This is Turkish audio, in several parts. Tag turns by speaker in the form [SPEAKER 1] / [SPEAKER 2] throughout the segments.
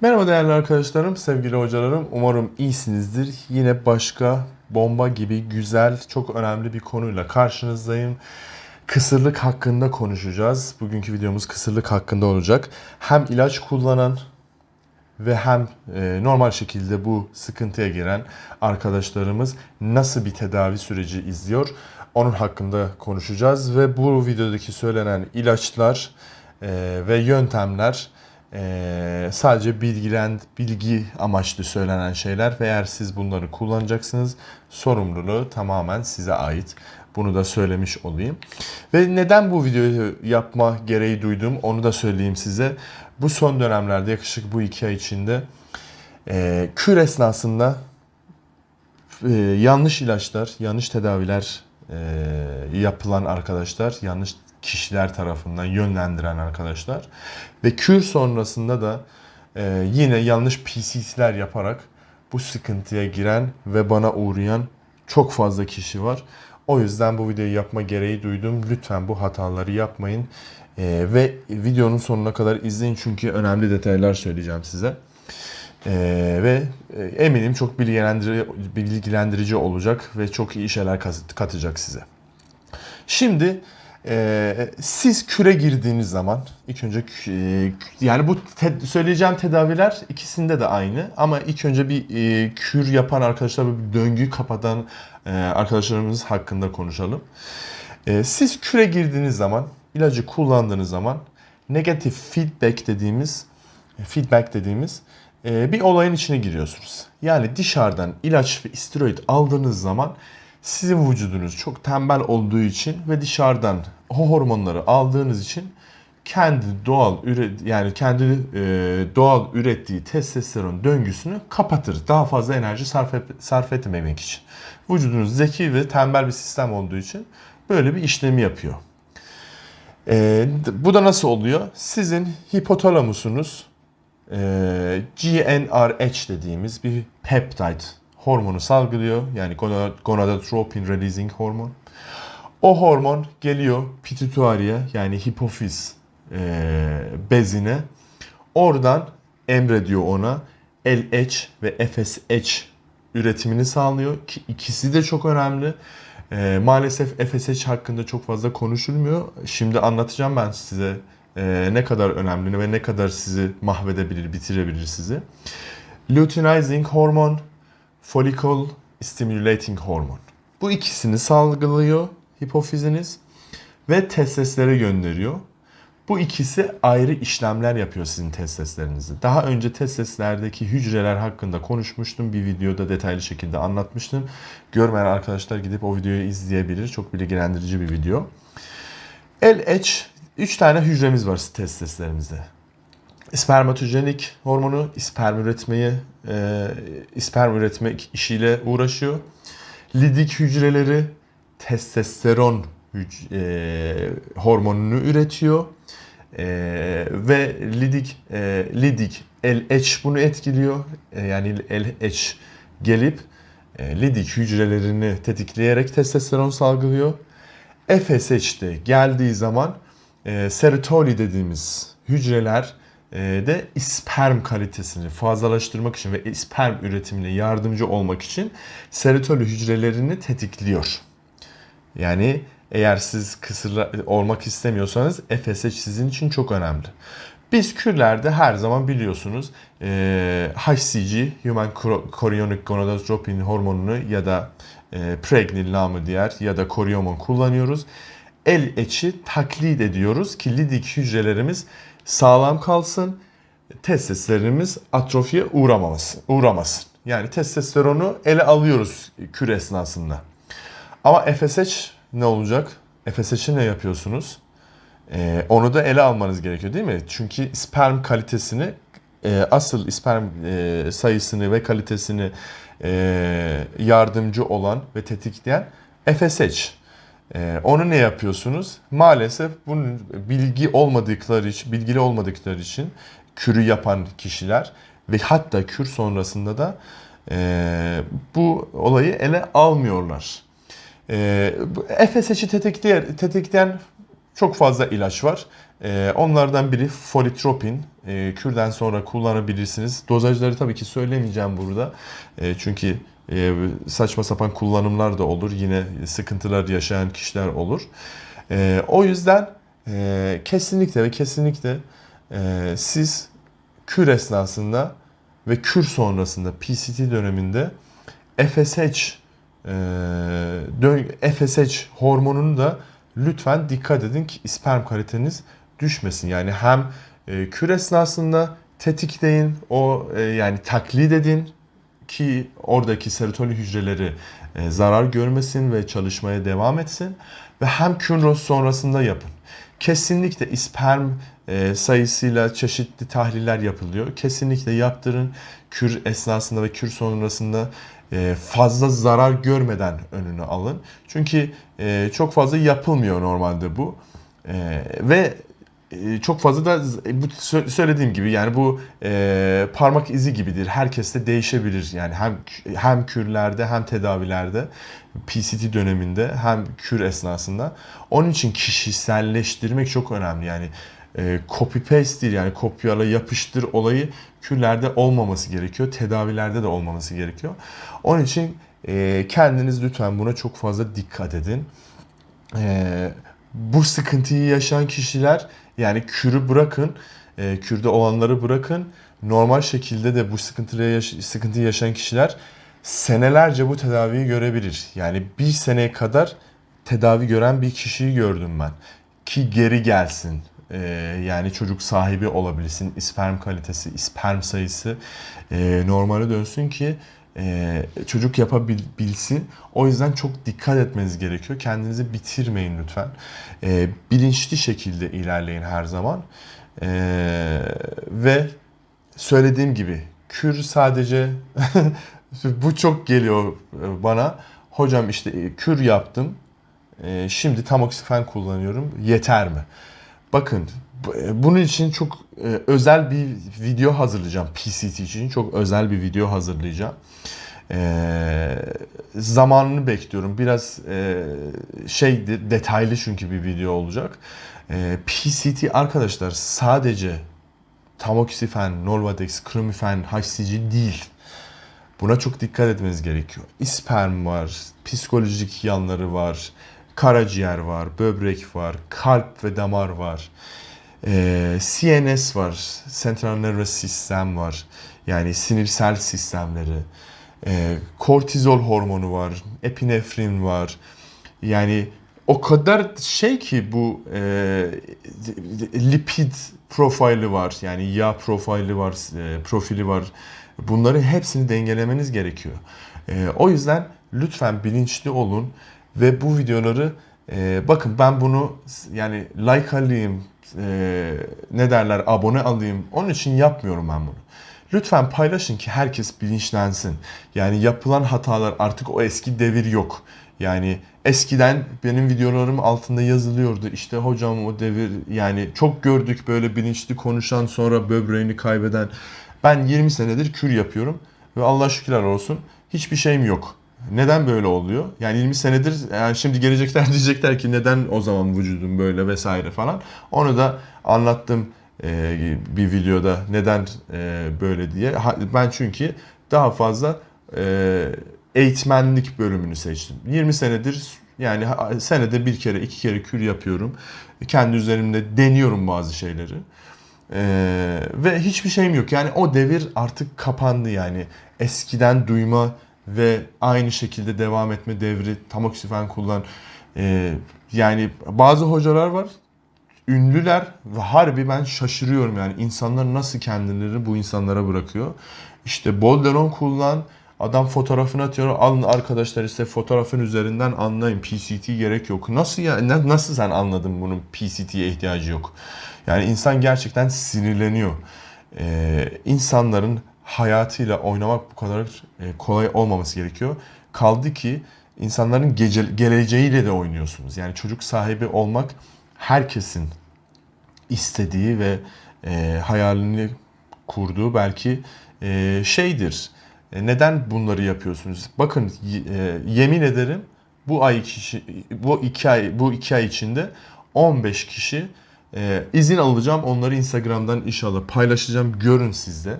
[SPEAKER 1] Merhaba değerli arkadaşlarım, sevgili hocalarım. Umarım iyisinizdir. Yine başka bomba gibi güzel, çok önemli bir konuyla karşınızdayım. Kısırlık hakkında konuşacağız. Bugünkü videomuz kısırlık hakkında olacak. Hem ilaç kullanan ve hem e, normal şekilde bu sıkıntıya giren arkadaşlarımız nasıl bir tedavi süreci izliyor onun hakkında konuşacağız ve bu videodaki söylenen ilaçlar e, ve yöntemler e, sadece bilgilen bilgi amaçlı söylenen şeyler ve eğer siz bunları kullanacaksınız sorumluluğu tamamen size ait. Bunu da söylemiş olayım. Ve neden bu videoyu yapma gereği duydum onu da söyleyeyim size. Bu son dönemlerde yaklaşık bu iki ay içinde e, kür esnasında e, yanlış ilaçlar, yanlış tedaviler e, yapılan arkadaşlar, yanlış kişiler tarafından yönlendiren arkadaşlar ve kür sonrasında da e, yine yanlış PCC'ler yaparak bu sıkıntıya giren ve bana uğrayan çok fazla kişi var. O yüzden bu videoyu yapma gereği duydum. Lütfen bu hataları yapmayın. E, ve videonun sonuna kadar izleyin çünkü önemli detaylar söyleyeceğim size. Ee, ve e, eminim çok bilgilendirici, bilgilendirici olacak ve çok iyi şeyler kat- katacak size. Şimdi e, siz küre girdiğiniz zaman ilk önce e, yani bu te- söyleyeceğim tedaviler ikisinde de aynı ama ilk önce bir e, kür yapan arkadaşlar bir döngüyü kapatan e, arkadaşlarımız hakkında konuşalım. E, siz küre girdiğiniz zaman ilacı kullandığınız zaman negatif feedback dediğimiz feedback dediğimiz e, bir olayın içine giriyorsunuz. Yani dışarıdan ilaç ve steroid aldığınız zaman sizin vücudunuz çok tembel olduğu için ve dışarıdan o hormonları aldığınız için kendi doğal üret yani kendi e, doğal ürettiği testosteron döngüsünü kapatır. Daha fazla enerji sarf, et, sarf etmemek için. Vücudunuz zeki ve tembel bir sistem olduğu için böyle bir işlemi yapıyor. E, bu da nasıl oluyor? Sizin hipotalamusunuz e, GnRH dediğimiz bir peptide hormonu salgılıyor. Yani gonad- gonadotropin releasing hormon. O hormon geliyor pituitariye yani hipofiz e, bezine. Oradan emrediyor ona LH ve FSH üretimini sağlıyor ki ikisi de çok önemli. E, maalesef FSH hakkında çok fazla konuşulmuyor. Şimdi anlatacağım ben size e, ne kadar önemli ve ne kadar sizi mahvedebilir, bitirebilir sizi. Luteinizing hormon, follicle stimulating hormon. Bu ikisini salgılıyor hipofiziniz ve testeslere gönderiyor. Bu ikisi ayrı işlemler yapıyor sizin testeslerinizde. Daha önce testeslerdeki hücreler hakkında konuşmuştum. Bir videoda detaylı şekilde anlatmıştım. Görmeyen arkadaşlar gidip o videoyu izleyebilir. Çok bilgilendirici bir video. LH 3 tane hücremiz var testeslerimizde. Spermatojenik hormonu sperm üretmeyi, e, sperm üretmek işiyle uğraşıyor. Lidik hücreleri testosteron e, hormonunu üretiyor. E, ve lidik e, lidik LH bunu etkiliyor. E, yani LH gelip e, lidik hücrelerini tetikleyerek testosteron salgılıyor. FSH de geldiği zaman e, serotoli dediğimiz hücreler de sperm kalitesini fazlalaştırmak için ve sperm üretimine yardımcı olmak için serotoli hücrelerini tetikliyor. Yani eğer siz kısır olmak istemiyorsanız FSH sizin için çok önemli. Biz kürlerde her zaman biliyorsunuz e, HCG, Human Chorionic Gonadotropin hormonunu ya da e, Pregnil namı diğer ya da Coriomon kullanıyoruz. LH'i taklit ediyoruz ki lidik hücrelerimiz sağlam kalsın, testosteronumuz atrofiye uğramamasın, uğramasın. Yani testosteronu ele alıyoruz kür esnasında. Ama FSH ne olacak? FSH'i ne yapıyorsunuz? Ee, onu da ele almanız gerekiyor değil mi? Çünkü sperm kalitesini, e, asıl sperm e, sayısını ve kalitesini e, yardımcı olan ve tetikleyen FSH. E, onu ne yapıyorsunuz? Maalesef bunun bilgi olmadıkları için, bilgili olmadıkları için kürü yapan kişiler ve hatta kür sonrasında da e, bu olayı ele almıyorlar. E, FSH'i tetikleyen, tetikleyen çok fazla ilaç var. E, onlardan biri folitropin e, kürden sonra kullanabilirsiniz. Dozajları tabii ki söylemeyeceğim burada. E, çünkü e, saçma sapan kullanımlar da olur. Yine sıkıntılar yaşayan kişiler olur. E, o yüzden e, kesinlikle ve kesinlikle e, siz kür esnasında ve kür sonrasında PCT döneminde FSH e, FSH hormonunu da lütfen dikkat edin ki sperm kaliteniz düşmesin. Yani hem e, kür esnasında tetikleyin, o e, yani taklit edin ki oradaki serotonin hücreleri e, zarar görmesin ve çalışmaya devam etsin ve hem kür sonrasında yapın. Kesinlikle sperm e, sayısıyla çeşitli tahliller yapılıyor. Kesinlikle yaptırın. Kür esnasında ve kür sonrasında e, fazla zarar görmeden önünü alın. Çünkü e, çok fazla yapılmıyor normalde bu. E, ve çok fazla da z- bu sö- söylediğim gibi yani bu e, parmak izi gibidir. Herkeste değişebilir. Yani hem hem kürlerde hem tedavilerde PCT döneminde hem kür esnasında. Onun için kişiselleştirmek çok önemli. Yani e, copy paste değil yani kopyala yapıştır olayı kürlerde olmaması gerekiyor. Tedavilerde de olmaması gerekiyor. Onun için e, kendiniz lütfen buna çok fazla dikkat edin. E, bu sıkıntıyı yaşayan kişiler yani kürü bırakın, e, kürde olanları bırakın. Normal şekilde de bu sıkıntıyı, yaş- sıkıntıyı yaşayan kişiler senelerce bu tedaviyi görebilir. Yani bir seneye kadar tedavi gören bir kişiyi gördüm ben. Ki geri gelsin. E, yani çocuk sahibi olabilsin. sperm kalitesi, sperm sayısı e, normale dönsün ki e, çocuk yapabilsin. O yüzden çok dikkat etmeniz gerekiyor. Kendinizi bitirmeyin lütfen. E, bilinçli şekilde ilerleyin her zaman. E, ve söylediğim gibi kür sadece bu çok geliyor e, bana. Hocam işte e, kür yaptım. E, şimdi tamoksifen kullanıyorum. Yeter mi? Bakın e, bunun için çok e, özel bir video hazırlayacağım. PCT için çok özel bir video hazırlayacağım. E, zamanını bekliyorum. Biraz e, şey de- detaylı çünkü bir video olacak. E, PCT arkadaşlar sadece tamoksifen, Norvadex, Kremifen, HCG değil. Buna çok dikkat etmeniz gerekiyor. İsperm var, psikolojik yanları var, karaciğer var, böbrek var, kalp ve damar var. Ee, CNS var, Central Nervous System var. Yani sinirsel sistemleri. Ee, kortizol hormonu var, epinefrin var. Yani o kadar şey ki bu e, lipid profili var. Yani yağ profili var, e, profili var. Bunları hepsini dengelemeniz gerekiyor. E, o yüzden lütfen bilinçli olun ve bu videoları e, bakın ben bunu yani like alayım, e, ne derler abone alayım. Onun için yapmıyorum ben bunu. Lütfen paylaşın ki herkes bilinçlensin. Yani yapılan hatalar artık o eski devir yok. Yani eskiden benim videolarım altında yazılıyordu. İşte hocam o devir yani çok gördük böyle bilinçli konuşan sonra böbreğini kaybeden. Ben 20 senedir kür yapıyorum ve Allah şükürler olsun hiçbir şeyim yok. Neden böyle oluyor? Yani 20 senedir yani şimdi gelecekler diyecekler ki neden o zaman vücudum böyle vesaire falan. Onu da anlattım e, bir videoda neden e, böyle diye. Ben çünkü daha fazla e, eğitmenlik bölümünü seçtim. 20 senedir yani senede bir kere iki kere kür yapıyorum. Kendi üzerimde deniyorum bazı şeyleri. Ee, ve hiçbir şeyim yok. Yani o devir artık kapandı yani. Eskiden duyma ve aynı şekilde devam etme devri tamoksifen kullan. Ee, yani bazı hocalar var ünlüler ve harbi ben şaşırıyorum yani insanlar nasıl kendilerini bu insanlara bırakıyor. İşte Bolderon kullan adam fotoğrafını atıyor alın arkadaşlar işte fotoğrafın üzerinden anlayın PCT gerek yok. Nasıl ya na- nasıl sen anladın bunun PCT'ye ihtiyacı yok. Yani insan gerçekten sinirleniyor. Ee, insanların hayatıyla oynamak bu kadar e, kolay olmaması gerekiyor. Kaldı ki insanların gece, geleceğiyle de oynuyorsunuz. Yani çocuk sahibi olmak herkesin istediği ve e, hayalini kurduğu belki e, şeydir. E, neden bunları yapıyorsunuz? Bakın e, yemin ederim bu ay kişi bu iki ay bu iki ay içinde 15 kişi Ee, izin alacağım. Onları Instagram'dan inşallah paylaşacağım. Görün siz de. Ee,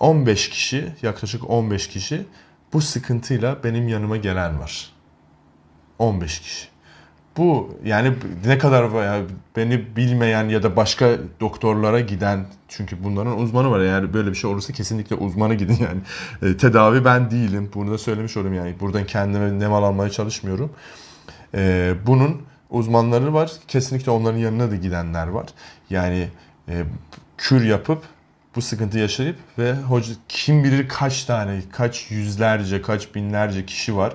[SPEAKER 1] 15 kişi, yaklaşık 15 kişi bu sıkıntıyla benim yanıma gelen var. 15 kişi. Bu yani ne kadar beni bilmeyen ya da başka doktorlara giden çünkü bunların uzmanı var. Yani böyle bir şey olursa kesinlikle uzmana gidin yani. E, tedavi ben değilim. Bunu da söylemiş olayım yani. Buradan kendime nem almaya çalışmıyorum. E, bunun uzmanları var. Kesinlikle onların yanına da gidenler var. Yani e, kür yapıp bu sıkıntı yaşayıp ve hoca kim bilir kaç tane kaç yüzlerce kaç binlerce kişi var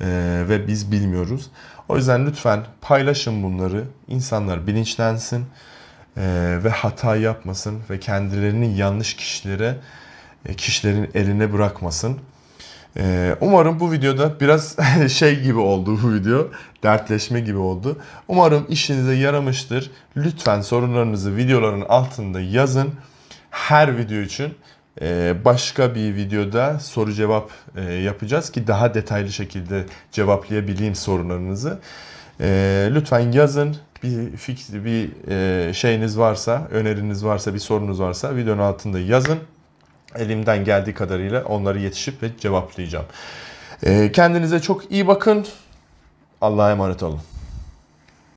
[SPEAKER 1] e, ve biz bilmiyoruz. O yüzden lütfen paylaşın bunları. İnsanlar bilinçlensin e, ve hata yapmasın ve kendilerini yanlış kişilere e, kişilerin eline bırakmasın. E, umarım bu videoda biraz şey gibi oldu bu video. Dertleşme gibi oldu. Umarım işinize yaramıştır. Lütfen sorunlarınızı videoların altında yazın. Her video için e, başka bir videoda soru cevap e, yapacağız ki daha detaylı şekilde cevaplayabileyim sorunlarınızı. E, lütfen yazın. Bir fikri, bir şeyiniz varsa, öneriniz varsa, bir sorunuz varsa videonun altında yazın. Elimden geldiği kadarıyla onları yetişip ve cevaplayacağım. Kendinize çok iyi bakın. Allah'a emanet olun.